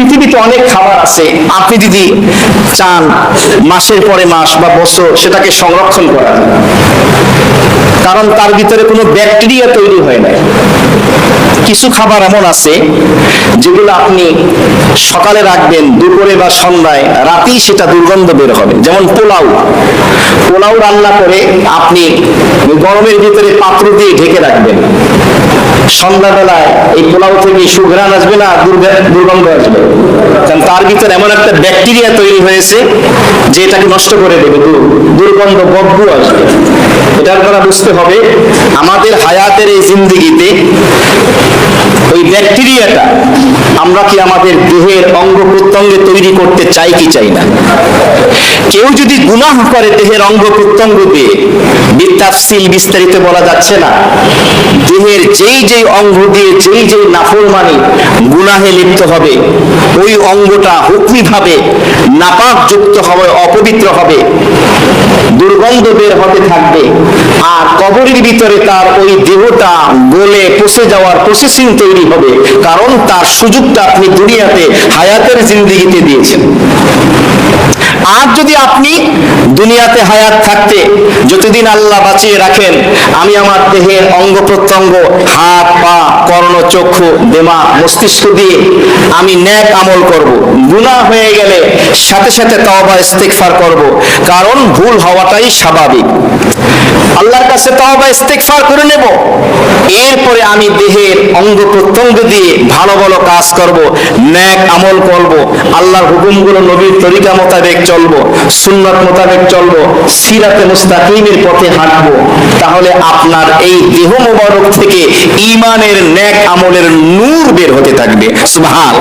পৃথিবীতে অনেক খাবার আছে। আপনি যদি চান মাসের পরে মাস বা বছর সেটাকে সংরক্ষণ করা কারণ তার ভিতরে কোনো ব্যাকটেরিয়া তৈরি হয় না কিছু খাবার এমন আছে যেগুলো আপনি সকালে রাখবেন, দুপুরে বা সন্ধ্যায়, রাতেই সেটা দুর্গন্ধ বের হবে। যেমন পোলাও। পোলাও রান্না করে আপনি গরমের ভিতরে পাত্র দিয়ে ঢেকে রাখবেন। সন্ধ্যাবেলায় এই পোলাও থেকে সুঘ্রাণ আসবে না, দুর্গা- দুর্গন্ধ আসবে। কারণ তার এমন একটা ব্যাকটেরিয়া তৈরি হয়েছে যে এটাকে নষ্ট করে দেবে দুর্গন্ধ আসবে। এটার দ্বারা বুঝতে হবে, আমাদের হায়াতের এই জিন্দিগিতে ওই ব্যাকটেরিয়াটা আমরা কি আমাদের দেহের অঙ্গ প্রত্যঙ্গে তৈরি করতে চাই কি চাই না? কেউ যদি গুনাহ করে দেহের অঙ্গ প্রত্যঙ্গ দিয়ে বিত্তাফসিল বিস্তারিত বলা যাচ্ছে না। দেহের যেই যেই অঙ্গ দিয়ে যেই যেই নাফরমানি গুনাহে লিপ্ত হবে, ওই অঙ্গটা হুকমিভাবে নাপাক যুক্ত হবে, অপবিত্র হবে, দুর্গন্ধ বের হতে থাকবে, আর কবরের ভিতরে তার ওই দেহটা গলে পচে যাওয়ার প্রসেসিং তৈরি হবে, কারণ তার সুযোগটা আপনি দুনিয়াতে হায়াতের জিন্দিগিতে দিয়েছেন। আর যদি আপনি দুনিয়াতে হায়াত থাকতে যতদিন আল্লাহ বাঁচিয়ে রাখেন, আমি আমার দেহের অঙ্গ প্রত্যঙ্গ, হাত, পা, কর্ণ, চক্ষু, দেমা, মস্তিষ্ক দিয়ে আমি ন্যাক আমল করব। গুনাহ হয়ে গেলে সাথে সাথে তওবা, ইস্তেগফার করব। কারণ ভুল হওয়াটাই স্বাভাবিক। আল্লাহর কাছে তওবা, ইস্তেগফার করে নেব। এরপরে আমি দেহের অঙ্গ প্রত্যঙ্গ দিয়ে ভালো ভালো কাজ করব, ন্যাক আমল করব, আল্লাহর হুকুমগুলো নবীর তরিকা মোতাবেক চলবো, সুন্নত মোতাবেক চলবো, সিরাতে মুস্তাকিমের পথে হাঁটবো। তাহলে আপনার এই দেহ মোবারক থেকে ইমানের ন্যাক আমলের নূর বের হতে থাকবে। সুবহান।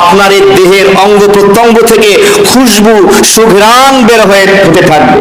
আপনার এই দেহের অঙ্গ প্রত্যঙ্গ থেকে খুশবু, সুঘ্রাণ বের হয়ে হতে থাকবে।